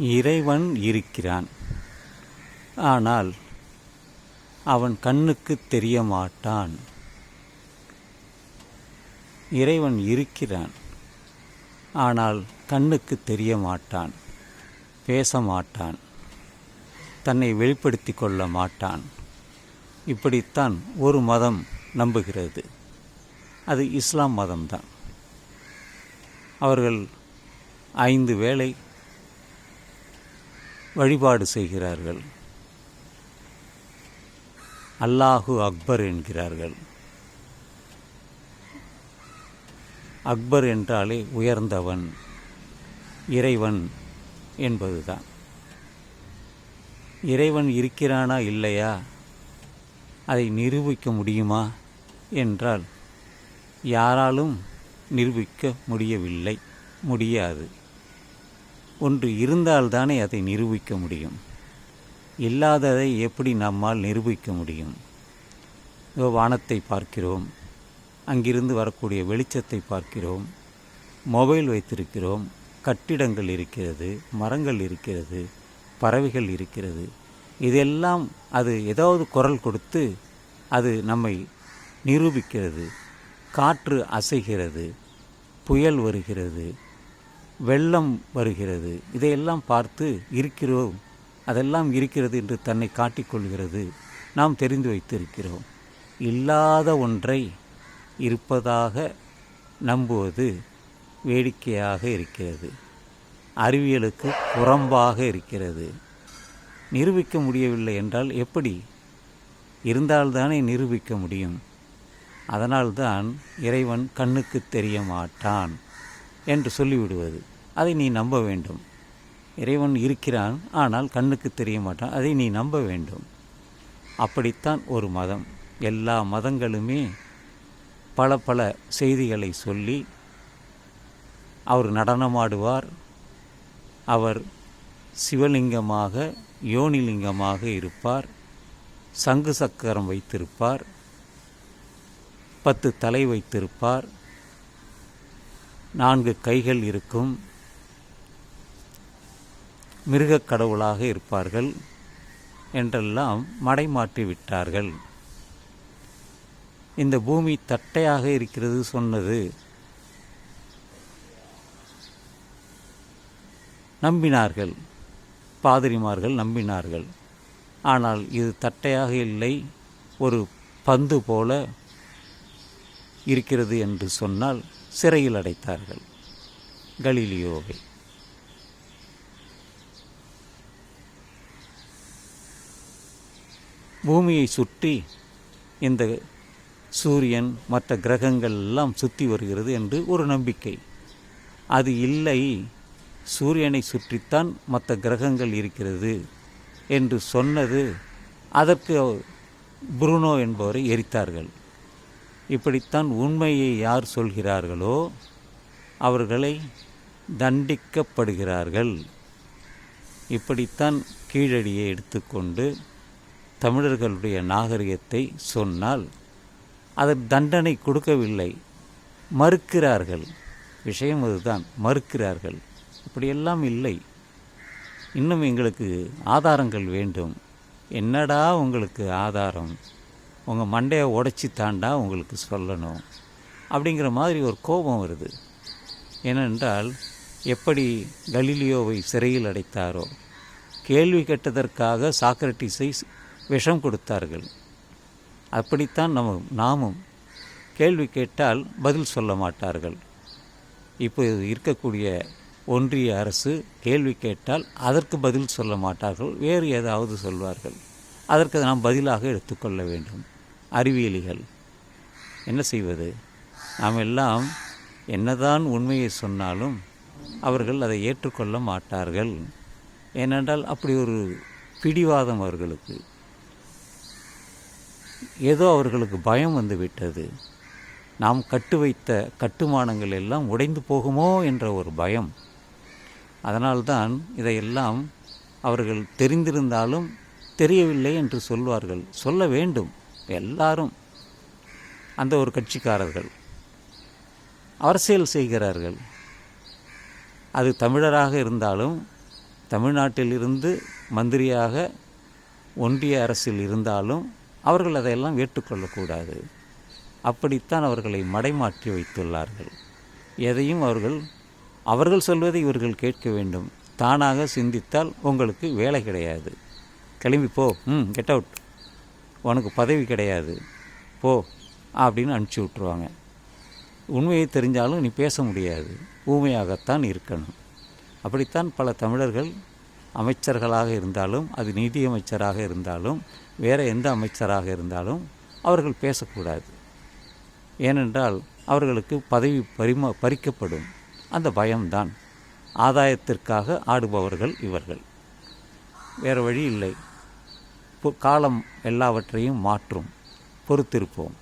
இறைவன் இருக்கிறான். ஆனால் அவன் கண்ணுக்கு தெரிய மாட்டான் இறைவன் இருக்கிறான். ஆனால் கண்ணுக்கு தெரிய மாட்டான் பேச மாட்டான் தன்னை வெளிப்படுத்தி கொள்ள மாட்டான். இப்படித்தான் ஒரு மதம் நம்புகிறது. அது இஸ்லாம் மதம்தான். அவர்கள் ஐந்து வேளை வழிபாடு செய்கிறார்கள். அல்லாஹு அக்பர் என்கிறார்கள். அக்பர் என்றாலே உயர்ந்தவன் இறைவன் என்பதுதான். இறைவன் இருக்கிறானா இல்லையா? அதை நிரூபிக்க முடியுமா என்றால் யாராலும் நிரூபிக்க முடியவில்லை முடியாது. ஒன்று இருந்தால்தானே அதை நிரூபிக்க முடியும். இல்லாததை எப்படி நம்மால் நிரூபிக்க முடியும்? இதோ வானத்தை பார்க்கிறோம். அங்கிருந்து வரக்கூடிய வெளிச்சத்தை பார்க்கிறோம். மொபைல் வைத்திருக்கிறோம். கட்டிடங்கள் இருக்கிறது மரங்கள் இருக்கிறது பறவைகள் இருக்கிறது. இதெல்லாம் அது ஏதாவது குரல் கொடுத்து அது நம்மை நிரூபிக்கிறது. காற்று அசைகிறது புயல் வருகிறது வெள்ளம் வருகிறது. இதையெல்லாம் பார்த்து இருக்கிறோம். அதெல்லாம் இருக்கிறது என்று தன்னை காட்டிக்கொள்கிறது. நாம் தெரிந்து வைத்திருக்கிறோம். இல்லாத ஒன்றை இருப்பதாக நம்புவது வேடிக்கையாக இருக்கிறது. அறிவியலுக்கு புறம்பாக இருக்கிறது. நிரூபிக்க முடியவில்லை என்றால் எப்படி? இருந்தால்தானே நிரூபிக்க முடியும். அதனால்தான் இறைவன் கண்ணுக்கு தெரிய மாட்டான் என்று சொல்லிவிடுவது. அதை நீ நம்ப வேண்டும். இறைவன் இருக்கிறான் ஆனால் கண்ணுக்கு தெரிய மாட்டான் அதை நீ நம்ப வேண்டும். அப்படித்தான் ஒரு மதம். எல்லா மதங்களுமே பல பல செய்திகளை சொல்லி அவர் நடனமாடுவார். அவர் சிவலிங்கமாக யோனிலிங்கமாக இருப்பார். சங்கு சக்கரம் வைத்திருப்பார். பத்து தலை வைத்திருப்பார். நான்கு கைகள் இருக்கும். மிருகக் கடவுளாக இருப்பார்கள் என்றெல்லாம் மடைமாற்றி விட்டார்கள். இந்த பூமி தட்டையாக இருக்கிறது சொன்னது நம்பினார்கள். பாதிரிமார்கள் நம்பினார்கள். ஆனால் இது தட்டையாக இல்லை ஒரு பந்து போல இருக்கிறது என்று சொன்னால் சிறையில் அடைத்தார்கள். கலீலியோவை. பூமியை சுற்றி இந்த சூரியன் மற்ற கிரகங்கள் எல்லாம் சுற்றி வருகிறது என்று ஒரு நம்பிக்கை. அது இல்லை சூரியனை சுற்றித்தான் மற்ற கிரகங்கள் இருக்கிறது என்று சொன்னது அதற்கு புருனோ என்பவரை எரித்தார்கள். இப்படித்தான் உண்மையை யார் சொல்கிறார்களோ அவர்களை தண்டிக்கப்படுகிறார்கள். இப்படித்தான் கீழடியை எடுத்துக்கொண்டு தமிழர்களுடைய நாகரிகத்தை சொன்னால் அதற்கு தண்டனை கொடுக்கவில்லை. மறுக்கிறார்கள். விஷயம் அதுதான். மறுக்கிறார்கள். இப்படியெல்லாம் இல்லை. இன்னும் எங்களுக்கு ஆதாரங்கள் வேண்டும். என்னடா உங்களுக்கு ஆதாரம்? உங்கள் மண்டையை உடைச்சி தாண்டா உங்களுக்கு சொல்லணும்? அப்படிங்கிற மாதிரி ஒரு கோபம் வருது. ஏனென்றால் எப்படி கலீலியோவை சிறையில் அடைத்தாரோ? கேள்வி கேட்டதற்காக சாக்ரட்டிஸை விஷம் கொடுத்தார்கள். அப்படித்தான் நம்ம நாமும் கேள்வி கேட்டால் பதில் சொல்ல மாட்டார்கள். இப்போ இருக்கக்கூடிய ஒன்றிய அரசு கேள்வி கேட்டால் அதற்கு பதில் சொல்ல மாட்டார்கள். வேறு ஏதாவது சொல்வார்கள். அதற்கு நாம் பதிலாக எடுத்துக்கொள்ள வேண்டும். அறிவியலிகள் என்ன செய்வது? நாம் எல்லாம் என்னதான் உண்மையை சொன்னாலும் அவர்கள் அதை ஏற்றுக்கொள்ள மாட்டார்கள். ஏனென்றால் அப்படி ஒரு பிடிவாதம் அவர்களுக்கு. ஏதோ அவர்களுக்கு பயம் வந்து விட்டது. நாம் கட்டு வைத்த கட்டுமானங்கள் எல்லாம் உடைந்து போகுமோ என்ற ஒரு பயம். அதனால்தான் இதையெல்லாம் அவர்கள் தெரிந்திருந்தாலும் தெரியவில்லை என்று சொல்வார்கள். சொல்ல வேண்டும். எல்லாரும். அந்த ஒரு கட்சிக்காரர்கள். அரசியல் செய்கிறார்கள். அது தமிழராக இருந்தாலும் தமிழ்நாட்டிலிருந்து மந்திரியாக ஒன்றிய அரசில் இருந்தாலும் அவர்கள் அதையெல்லாம் ஏற்றுக்கொள்ளக்கூடாது. அப்படித்தான் அவர்களை மடைமாற்றி வைத்துள்ளார்கள். எதையும் அவர்கள் அவர்கள் சொல்வதை இவர்கள் கேட்க வேண்டும். தானாக சிந்தித்தால் உங்களுக்கு வேலை கிடையாது. கிளம்பி போ. ம் கெட் அவுட் உனக்கு பதவி கிடையாது. போ அப்படின்னு அனுப்பிச்சி விட்ருவாங்க உண்மையை தெரிஞ்சாலும் நீ பேச முடியாது. ஊமையாகத்தான் இருக்கணும். அப்படித்தான் பல தமிழர்கள் அமைச்சர்களாக இருந்தாலும் அது நிதியமைச்சராக இருந்தாலும் வேறு எந்த அமைச்சராக இருந்தாலும் அவர்கள் பேசக்கூடாது. ஏனென்றால் அவர்களுக்கு பதவி பரிம பறிக்கப்படும். அந்த பயம்தான். ஆதாயத்திற்காக ஆடுபவர்கள் இவர்கள். வேறு வழி இல்லை. காலம் எல்லாவற்றையும் மாற்றும். பொறுத்திருப்போம்.